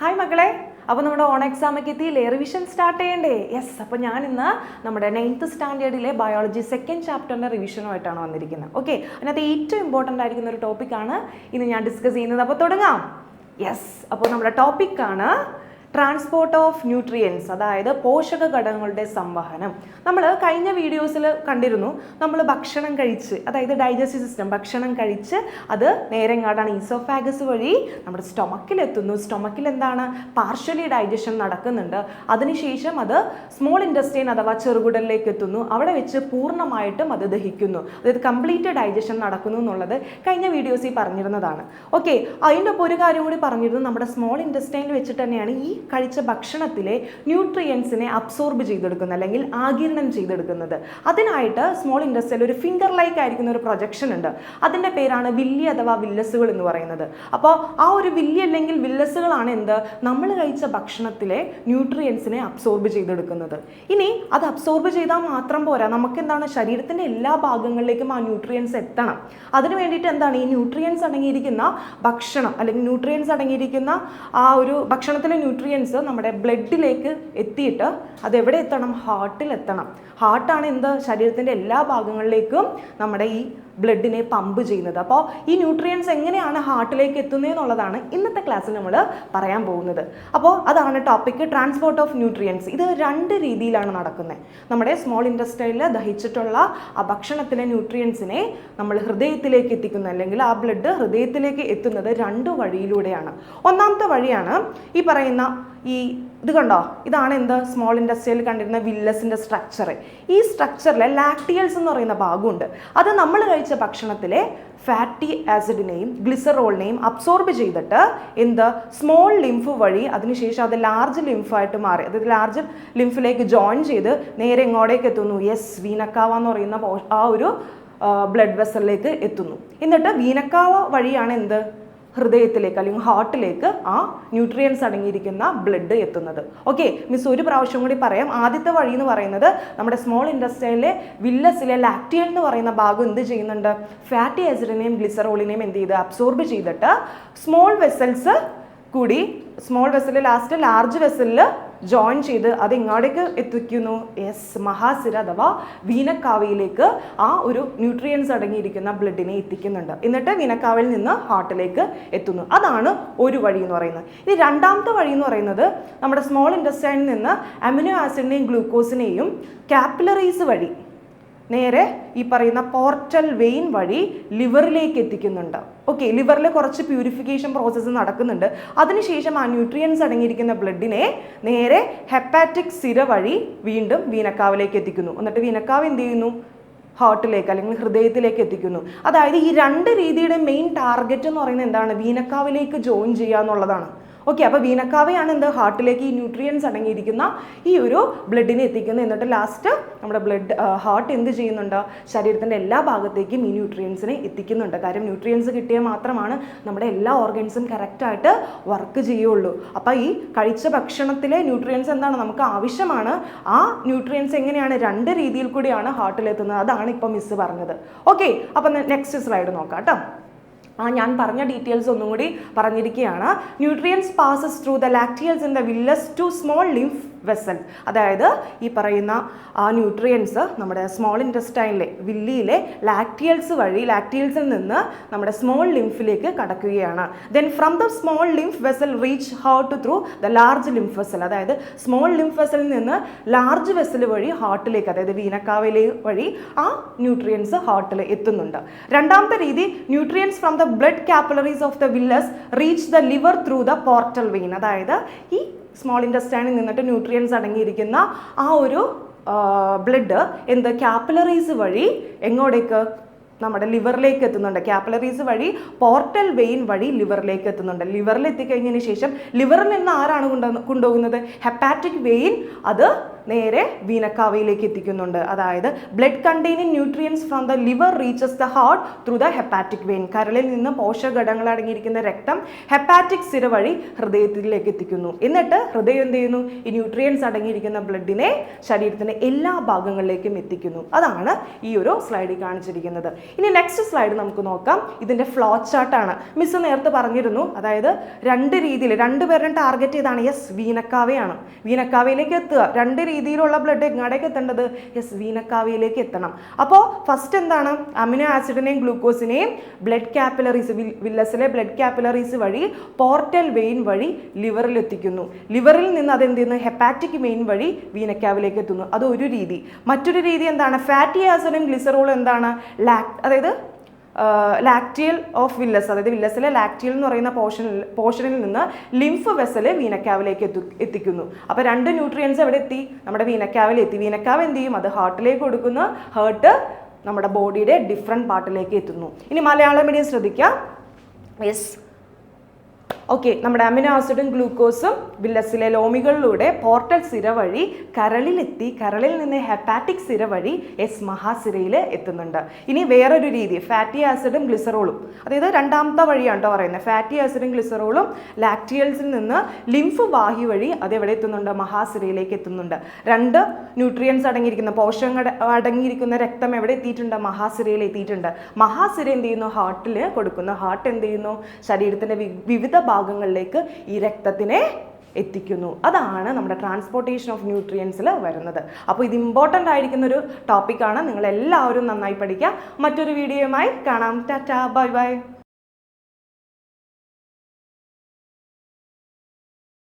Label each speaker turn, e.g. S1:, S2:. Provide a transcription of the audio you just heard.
S1: Hi മക്കളെ. അപ്പോൾ നമ്മുടെ ഓൺ എക്സാമൊക്കെ എത്തിയില്ലേ റിവിഷൻ സ്റ്റാർട്ട് ചെയ്യണ്ടേ? യെസ് അപ്പോൾ ഞാൻ ഇന്ന് നമ്മുടെ നയൻത്ത് സ്റ്റാൻഡേർഡിലെ ബയോളജി സെക്കൻഡ് ചാപ്റ്ററിന്റെ റിവിഷനുമായിട്ടാണ് വന്നിരിക്കുന്നത്. ഓക്കെ അതിനകത്ത് ഏറ്റവും ഇമ്പോർട്ടന്റ് ആയിരിക്കുന്ന ഒരു ടോപ്പിക്കാണ് ഇന്ന് ഞാൻ ഡിസ്കസ് ചെയ്യുന്നത്. അപ്പോൾ തുടങ്ങാം. യെസ് അപ്പോൾ നമ്മുടെ ടോപ്പിക്കാണ് ട്രാൻസ്പോർട്ട് ഓഫ് ന്യൂട്രിയൻസ് അതായത് പോഷക ഘടകങ്ങളുടെ സംവഹനം. നമ്മൾ കഴിഞ്ഞ വീഡിയോസിൽ കണ്ടിരുന്നു നമ്മൾ ഭക്ഷണം കഴിച്ച് അതായത് ഡൈജസ്റ്റീവ് സിസ്റ്റം ഭക്ഷണം കഴിച്ച് അത് നേരെങ്ങാടാണ് ഈസോഫാഗസ് വഴി നമ്മുടെ സ്റ്റൊമക്കിലെത്തുന്നു സ്റ്റൊമക്കിൽ എന്താണ്? പാർഷ്യലി ഡൈജഷൻ നടക്കുന്നുണ്ട്. അതിനുശേഷം അത് സ്മോൾ ഇൻഡസ്ട്രീൻ അഥവാ ചെറുകുടലിലേക്ക് എത്തുന്നു അവിടെ വെച്ച് പൂർണമായിട്ടും അത് ദഹിക്കുന്നു. അതായത് കംപ്ലീറ്റ് ഡൈജഷൻ നടക്കുന്നു എന്നുള്ളത് കഴിഞ്ഞ വീഡിയോസിൽ പറഞ്ഞിരുന്നതാണ്. ഓക്കെ അതിന്റെ ഒപ്പം ഒരു കാര്യം കൂടി പറഞ്ഞിരുന്നു. നമ്മുടെ സ്മോൾ ഇൻഡസ്ട്രീനിൽ വെച്ചിട്ട് തന്നെയാണ് ഈ കഴിച്ച ഭക്ഷണത്തിലെ ന്യൂട്രിയൻസിനെ അബ്സോർബ് ചെയ്തെടുക്കുന്നത് അല്ലെങ്കിൽ ആകിരണം ചെയ്തെടുക്കുന്നത്. അതിനായിട്ട് സ്മോൾ ഇൻഡസ്ട്രിയിൽ ഒരു ഫിംഗർ ലൈക്ക് ആയിരിക്കുന്ന ഒരു പ്രൊജക്ഷൻ ഉണ്ട്. അതിന്റെ പേരാണ് വില്ലി അഥവാ വില്ലസുകൾ എന്ന് പറയുന്നത്. അപ്പോൾ ആ ഒരു വില്ലി അല്ലെങ്കിൽ വില്ലസുകളാണ് എന്ത്? നമ്മൾ കഴിച്ച ഭക്ഷണത്തിലെ ന്യൂട്രിയൻസിനെ അബ്സോർബ് ചെയ്തെടുക്കുന്നത്. ഇനി അത് അബ്സോർബ് ചെയ്താൽ മാത്രം പോരാ നമുക്ക് എന്താണ് ശരീരത്തിന്റെ എല്ലാ ഭാഗങ്ങളിലേക്കും ആ ന്യൂട്രിയൻസ് എത്തണം. അതിന് വേണ്ടിയിട്ട് എന്താണ്? ഈ ന്യൂട്രിയൻസ് അടങ്ങിയിരിക്കുന്ന ഭക്ഷണം അല്ലെങ്കിൽ ന്യൂട്രിയൻസ് അടങ്ങിയിരിക്കുന്ന ആ ഒരു ഭക്ഷണത്തിലെ ന്യൂട്രിയൻസ് നമ്മുടെ ബ്ലഡിലേക്ക് എത്തിയിട്ട് അത് എവിടെ എത്തണം? ഹാർട്ടിൽ എത്തണം. ഹാർട്ടാണ് എന്ത്? ശരീരത്തിന്റെ എല്ലാ ഭാഗങ്ങളിലേക്കും നമ്മുടെ ഈ ബ്ലഡിനെ പമ്പ് ചെയ്യുന്നത്. അപ്പോൾ ഈ ന്യൂട്രിയൻസ് എങ്ങനെയാണ് ഹാർട്ടിലേക്ക് എത്തുന്നത് എന്നുള്ളതാണ് ഇന്നത്തെ ക്ലാസ്സിൽ നമ്മൾ പറയാൻ പോകുന്നത്. അപ്പോൾ അതാണ് ടോപ്പിക്ക് ട്രാൻസ്പോർട്ട് ഓഫ് ന്യൂട്രിയൻസ് ഇത് രണ്ട് രീതിയിലാണ് നടക്കുന്നത്. നമ്മുടെ സ്മോൾ ഇൻഡസ്ട്രിയിൽ ദഹിച്ചിട്ടുള്ള ആ ഭക്ഷണത്തിലെ ന്യൂട്രിയൻസിനെ നമ്മൾ ഹൃദയത്തിലേക്ക് എത്തിക്കുന്ന. അല്ലെങ്കിൽ ആ ബ്ലഡ് ഹൃദയത്തിലേക്ക് എത്തുന്നത് രണ്ട് വഴിയിലൂടെയാണ്. ഒന്നാമത്തെ വഴിയാണ് ഈ പറയുന്ന ഈ ഇത് കണ്ടോ? ഇതാണ് എന്ത് സ്മോൾ ഇൻഡസ്ട്രിയിൽ കണ്ടിരുന്ന വില്ലസിന്റെ സ്ട്രക്ചർ ഈ സ്ട്രക്ചറിലെ ലാക്ടിയൽസ് എന്ന് പറയുന്ന ഭാഗമുണ്ട്. അത് നമ്മൾ കഴിച്ച ഭക്ഷണത്തിലെ ഫാറ്റി ആസിഡിനെയും ഗ്ലിസറോളിനെയും അബ്സോർബ് ചെയ്തിട്ട് എന്ത്? സ്മോൾ ലിംഫ് വഴി അതിനുശേഷം അത് ലാർജ് ലിംഫായിട്ട് മാറി. അതായത് ലാർജ് ലിംഫിലേക്ക് ജോയിൻ ചെയ്ത് നേരെ ഇങ്ങോട്ടേക്ക് എത്തുന്നു? യെസ് വീനക്കാവ എന്ന് പറയുന്ന ആ ഒരു ബ്ലഡ് വെസലിലേക്ക് എത്തുന്നു. എന്നിട്ട് വീനക്കാവ വഴിയാണ് എന്ത്? ഹൃദയത്തിലേക്ക് അല്ലെങ്കിൽ ഹാർട്ടിലേക്ക് ആ ന്യൂട്രിയൻസ് അടങ്ങിയിരിക്കുന്ന ബ്ലഡ് എത്തുന്നത്. ഓക്കെ മിസ് ഒരു പ്രാവശ്യം കൂടി പറയാം. ആദ്യത്തെ വഴി എന്ന് പറയുന്നത് നമ്മുടെ സ്മോൾ ഇൻഡസ്ട്രിയിലെ വില്ലസിലെ ലാക്ടിയൽ എന്ന് പറയുന്ന ഭാഗം എന്ത് ചെയ്യുന്നുണ്ട്? ഫാറ്റി ആസിഡിനെയും ഗ്ലിസറോളിനെയും എന്ത് ചെയ്ത് അബ്സോർബ് ചെയ്തിട്ട് സ്മോൾ വെസൽസ് കൂടി സ്മോൾ വെസലിൽ ലാസ്റ്റ് ലാർജ് വെസലിൽ ജോയിൻ ചെയ്ത് അത് എങ്ങോട്ടേക്ക് എത്തിക്കുന്നു. യെസ് മഹാസിര അഥവാ വീനക്കാവയിലേക്ക് ആ ഒരു ന്യൂട്രിയൻസ് അടങ്ങിയിരിക്കുന്ന ബ്ലഡിനെ എത്തിക്കുന്നുണ്ട്. എന്നിട്ട് വീനക്കാവയിൽ നിന്ന് ഹാർട്ടിലേക്ക് എത്തുന്നു. അതാണ് ഒരു വഴി എന്ന് പറയുന്നത്. ഇനി രണ്ടാമത്തെ വഴി എന്ന് പറയുന്നത് നമ്മുടെ സ്മോൾ ഇൻഡസ്റ്റൈനിൽ നിന്ന് അമിനോ ആസിഡിനെയും ഗ്ലൂക്കോസിനെയും കാപ്പിലറീസ് വഴി നേരെ ഈ പറയുന്ന പോർട്ടൽ വെയിൻ വഴി ലിവറിലേക്ക് എത്തിക്കുന്നുണ്ട്. ഓക്കെ ലിവറിൽ കുറച്ച് പ്യൂരിഫിക്കേഷൻ പ്രോസസ്സ് നടക്കുന്നുണ്ട്. അതിനുശേഷം ആ ന്യൂട്രിയൻസ് അടങ്ങിയിരിക്കുന്ന ബ്ലഡിനെ നേരെ ഹെപ്പാറ്റിക് സിര വഴി വീണ്ടും വീനക്കാവിലേക്ക് എത്തിക്കുന്നു. എന്നിട്ട് വീനക്കാവ് എന്ത് ചെയ്യുന്നു? ഹാർട്ടിലേക്ക് അല്ലെങ്കിൽ ഹൃദയത്തിലേക്ക് എത്തിക്കുന്നു. അതായത് ഈ രണ്ട് രീതിയുടെ മെയിൻ ടാർഗറ്റ് എന്ന് പറയുന്നത് എന്താണ്? വീനക്കാവിലേക്ക് ജോയിൻ ചെയ്യുക എന്നുള്ളതാണ്. ഓക്കെ അപ്പോൾ വീനക്കാവയാണ് എന്ത് ഹാർട്ടിലേക്ക് ഈ ന്യൂട്രിയൻസ് അടങ്ങിയിരിക്കുന്ന ഈ ഒരു ബ്ലഡിനെ എത്തിക്കുന്നത്. എന്നിട്ട് ലാസ്റ്റ് നമ്മുടെ ബ്ലഡ് ഹാർട്ട് എന്ത് ചെയ്യുന്നുണ്ട്? ശരീരത്തിന്റെ എല്ലാ ഭാഗത്തേക്കും ഈ ന്യൂട്രിയൻസിനെ എത്തിക്കുന്നുണ്ട്. കാര്യം ന്യൂട്രിയൻസ് കിട്ടിയാൽ മാത്രമാണ് നമ്മുടെ എല്ലാ ഓർഗൻസും കറക്റ്റായിട്ട് വർക്ക് ചെയ്യുള്ളൂ. അപ്പോൾ ഈ കഴിച്ച ഭക്ഷണത്തിലെ ന്യൂട്രിയൻസ് എന്താണ് നമുക്ക് ആവശ്യമാണ്? ആ ന്യൂട്രിയൻസ് എങ്ങനെയാണ്? രണ്ട് രീതിയിൽ കൂടിയാണ് ഹാർട്ടിലെത്തുന്നത് അതാണ് ഇപ്പോൾ മിസ്സ് പറഞ്ഞത്. ഓക്കെ അപ്പം നെക്സ്റ്റ് സ്ലൈഡ് നോക്കാം കേട്ടോ ആ ഞാൻ പറഞ്ഞ ഡീറ്റെയിൽസ് ഒന്നും കൂടി പറഞ്ഞിരിക്കുകയാണ്. Nutrients passes through the lacteals in the villus to small lymph vessel. അതായത് ഈ പറയുന്ന ആ ന്യൂട്രിയൻസ് നമ്മുടെ സ്മോൾ ഇന്റസ്റ്റൈനിലെ വില്ലിയിലെ ലാക്ടിയൽസ് വഴി ലാക്ടിയൽസിൽ നിന്ന് നമ്മുടെ സ്മോൾ ലിംഫിലേക്ക് കടക്കുകയാണ്. Then from the small lymph vessel reach heart through the large lymph vessel അതായത് സ്മോൾ ലിംഫ് വെസലിൽ നിന്ന് ലാർജ് വെസൽ വഴി ഹാർട്ടിലേക്ക് അതായത് വീനക്കാവിലെ വഴി ആ ന്യൂട്രിയൻസ് ഹാർട്ടിൽ എത്തുന്നുണ്ട്. രണ്ടാമത്തെ രീതി nutrients from the blood capillaries of the villus reach the liver through the portal vein അതായത് ഈ സ്മോൾ ഇൻഡസ്റ്റൈനിൽ നിന്നിട്ട് ന്യൂട്രിയൻസ് അടങ്ങിയിരിക്കുന്ന ആ ഒരു ബ്ലഡ് എന്ത് കാപ്പിലറീസ് വഴി എങ്ങോട്ടേക്ക്? നമ്മുടെ ലിവറിലേക്ക് എത്തുന്നുണ്ട്. കാപ്പിലറീസ് വഴി പോർട്ടൽ വെയിൻ വഴി ലിവറിലേക്ക് എത്തുന്നുണ്ട്. ലിവറിൽ എത്തിക്കഴിഞ്ഞതിന് ശേഷം ലിവറിൽ നിന്ന് ആരാണ് കൊണ്ടു കൊണ്ടുപോകുന്നത്? ഹെപ്പാറ്റിക് വെയിൻ അത് നേരെ വീനക്കാവയിലേക്ക് എത്തിക്കുന്നുണ്ട്. അതായത് blood containing nutrients from the liver reaches the heart through the hepatic vein കരളിൽ നിന്ന് പോഷകഘടകങ്ങൾ അടങ്ങിയിരിക്കുന്ന രക്തം ഹെപ്പാറ്റിക് സിര വഴി ഹൃദയത്തിലേക്ക് എത്തിക്കുന്നു. എന്നിട്ട് ഹൃദയം എന്ത് ചെയ്യുന്നു? ഈ ന്യൂട്രിയൻസ് അടങ്ങിയിരിക്കുന്ന ബ്ലഡിനെ ശരീരത്തിന്റെ എല്ലാ ഭാഗങ്ങളിലേക്കും എത്തിക്കുന്നു. അതാണ് ഈ ഒരു സ്ലൈഡിൽ കാണിച്ചിരിക്കുന്നത്. ഇനി നെക്സ്റ്റ് സ്ലൈഡ് നമുക്ക് നോക്കാം. ഇതിന്റെ ഫ്ലോ ചാർട്ടാണ് മിസ് നേരത്തെ പറഞ്ഞിരുന്നു. അതായത് രണ്ട് രീതിയിൽ രണ്ട് പേരുടെ ടാർഗറ്റ് ചെയ്താണ്. യെസ് വീനക്കാവയാണ്. വീനക്കാവയിലേക്ക് എത്തുക. രണ്ട് രീതിയിലുള്ള ബ്ലഡ് എങ്ങാടേക്ക് എത്തേണ്ടത് യെസ് വീനക്കാവിയിലേക്ക് എത്തണം. അപ്പോൾ ഫസ്റ്റ് എന്താണ്? അമിനോ ആസിഡിനെയും ഗ്ലൂക്കോസിനെയും ബ്ലഡ് കാപ്പിലറീസ് വില്ലസിലെ ബ്ലഡ് കാപ്പിലറീസ് വഴി പോർട്ടൽ വെയിൻ വഴി ലിവറിൽ എത്തിക്കുന്നു. ലിവറിൽ നിന്ന് അത് എന്ത് ചെയ്യുന്നു? ഹെപ്പാറ്റിക് വെയിൻ വഴി വീനക്കാവിലേക്ക് എത്തുന്നു. അത് ഒരു രീതി. മറ്റൊരു രീതി എന്താണ്? ഫാറ്റി ആസിഡും ഗ്ലിസറോളും എന്താണ്? ലാക് അതായത് ലാക്റ്റിയൽ ഓഫ് വില്ലസ് അതായത് വില്ലസിലെ ലാക്റ്റിയൽ എന്ന് പറയുന്ന പോർഷനിൽ പോർഷനിൽ നിന്ന് ലിംഫ് വെസൽ വീനക്കാവിലേക്ക് എത്തു എത്തിക്കുന്നു. അപ്പോൾ രണ്ട് ന്യൂട്രിയൻസ് എവിടെ എത്തി? നമ്മുടെ വീനക്കാവിൽ എത്തി. വീനക്കാവ് എന്ത് ചെയ്യും? അത് ഹാർട്ടിലേക്ക് കൊടുക്കുന്നു. ഹേർട്ട് നമ്മുടെ ബോഡിയുടെ ഡിഫറെന്റ് പാർട്ടിലേക്ക് എത്തുന്നു. ഇനി മലയാളം മീഡിയം ശ്രദ്ധിക്കാം. യെസ് ഓക്കെ നമ്മുടെ അമിനോ ആസിഡും ഗ്ലൂക്കോസും വില്ലസിലെ ലോമികളിലൂടെ പോർട്ടൽ സിര വഴി കരളിലെത്തി കരളിൽ നിന്ന് ഹെപ്പാറ്റിക് സിര വഴി എസ് മഹാസിരയിൽ എത്തുന്നുണ്ട്. ഇനി വേറൊരു രീതി ഫാറ്റി ആസിഡും ഗ്ലിസറോളും അതായത് രണ്ടാമത്തെ വഴിയാണ് കേട്ടോ പറയുന്നത്. ഫാറ്റി ആസിഡും ഗ്ലിസറോളും ലാക്ടിയൽസിൽ നിന്ന് ലിംഫ് വാഹി വഴി അത് എവിടെ എത്തുന്നുണ്ട്? മഹാസിരയിലേക്ക് എത്തുന്നുണ്ട്. രണ്ട് ന്യൂട്രിയൻസ് അടങ്ങിയിരിക്കുന്ന പോഷകങ്ങൾ അടങ്ങിയിരിക്കുന്ന രക്തം എവിടെ എത്തിയിട്ടുണ്ട്? മഹാസിരയിൽ എത്തിയിട്ടുണ്ട്. മഹാസിര എന്ത് ചെയ്യുന്നു? ഹാർട്ടിൽ കൊടുക്കുന്നു. ഹാർട്ട് എന്ത് ചെയ്യുന്നു? ശരീരത്തിന്റെ വിവിധ വിവിധ ഭാഗങ്ങളിലേക്ക് ഈ രക്തത്തിനെ എത്തിക്കുന്നു. അതാണ് നമ്മുടെ ട്രാൻസ്പോർട്ടേഷൻ ഓഫ് ന്യൂട്രിയൻസിൽ വരുന്നത്. അപ്പോൾ ഇത് ഇമ്പോർട്ടന്റ് ആയിരിക്കുന്ന ഒരു ടോപ്പിക്കാണ് നിങ്ങൾ എല്ലാവരും നന്നായി പഠിക്കുക മറ്റൊരു വീഡിയോയുമായി കാണാം. ടാറ്റാ. Bye bye.